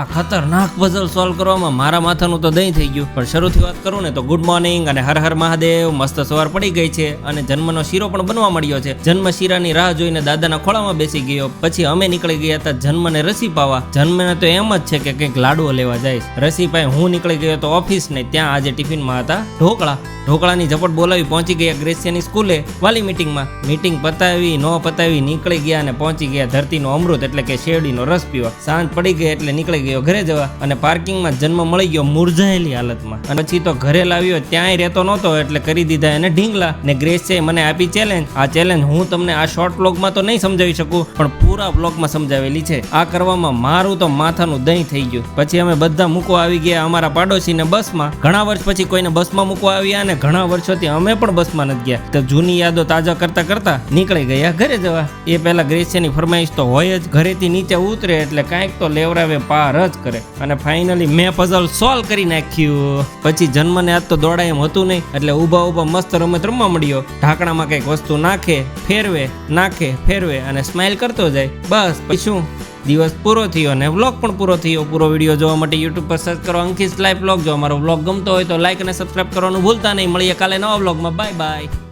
આ ખતરનાક puzzle solve કરવામાં મારા માથાનું તો દહીં થઈ ગયું. પણ શરૂથી વાત કરું ને તો ગુડ મોર્નિંગ અને હર હર મહાદેવ. મસ્ત સવાર પડી ગઈ છે અને જન્મનો શીરો પણ બનવા મળ્યો છે. જન્મ શીરાની રાહ જોઈને દાદાના ખોળામાં બેસી ગયો. પછી અમે નીકળી ગયા હતા જન્મને રસી પાવા. જન્મને તો એમ જ છે કે કંઈક લાડવો લેવા જઈશ રસી પાઈ હું નીકળી ગયો તો ઓફિસ ને ત્યાં આજે ટિફિનમાં હતા ઢોકળા. ઢોકળાની ઝપટ બોલાવી પહોંચી ગયા ગ્રેસિયાની સ્કૂલે વાલી મીટિંગમાં. મીટિંગ પતાવી, ન પતાવી નીકળી ગયા અને પહોંચી ગયા ધરતીનો અમૃત એટલે કે શેરડીનો રસ પીવા. સાંજ પડી ગઈ એટલે નીકળી ગયો ઘરે જવા અને પાર્કિંગમાં જન્મ મળી ગયો મુરઝાયેલી હાલતમાં. અને પછી તો ઘરે લાવ્યો, ત્યાંય રહેતો નહોતો એટલે કરી દીધા એને ઢીંગલા. ને ગ્રેસે મને આપી ચેલેન્જ આ ચેલેન્જ હું તમને આ શોર્ટ બ્લોગમાં તો નહીં સમજાવી શકું, પણ પૂરા બ્લોગમાં સમજાવેલી છે. આ કરવામાં મારું તો માથાનું દહીં થઈ ગયું. પછી અમે બધા મૂકવા આવી ગયા અમારા પાડોશીને બસમાં. ઘણા વર્ષ પછી કોઈને બસમાં મૂકવા આવ્યા અને ઘણા વર્ષોથી અમે પણ બસમાં નથી ગયા. તો જૂની યાદો તાજા કરતા કરતા નીકળી ગયા ઘરે જવા. એ પહેલા ગ્રેસિયાની ફરમાઈશ તો હોય જ. ઘરેથી નીચે ઉતરે એટલે કાંઈક તો લેવરાવે પાર. જ કરે. અને ફાઇનલી મેં પઝલ સોલ્વ કરી નાખ્યું. પછી જન્મને આજ તો દોડાય એમ હતું નહીં, એટલે ઊભા ઊભા મસ્ત રમત રમવા મળ્યો ઢાંકણામાં કંઈક વસ્તુ નાખે, ફેરવે નાખે, ફેરવે અને સ્માઇલ કરતો જાય. બસ, પછી શું? દિવસ પૂરો થયો અને વ્લોગ પણ પૂરો થયો. પૂરો વીડિયો જોવા માટે યુટ્યુબ પર સર્ચ કરો અંકિત લાઈવ વ્લોગ જો અમારો વ્લોગ ગમતો હોય તો લાઈક અને સબસ્ક્રાઈબ કરવાનું ભૂલતા નહીં. મળીએ કાલે નવા વ્લોગમાં બાય બાય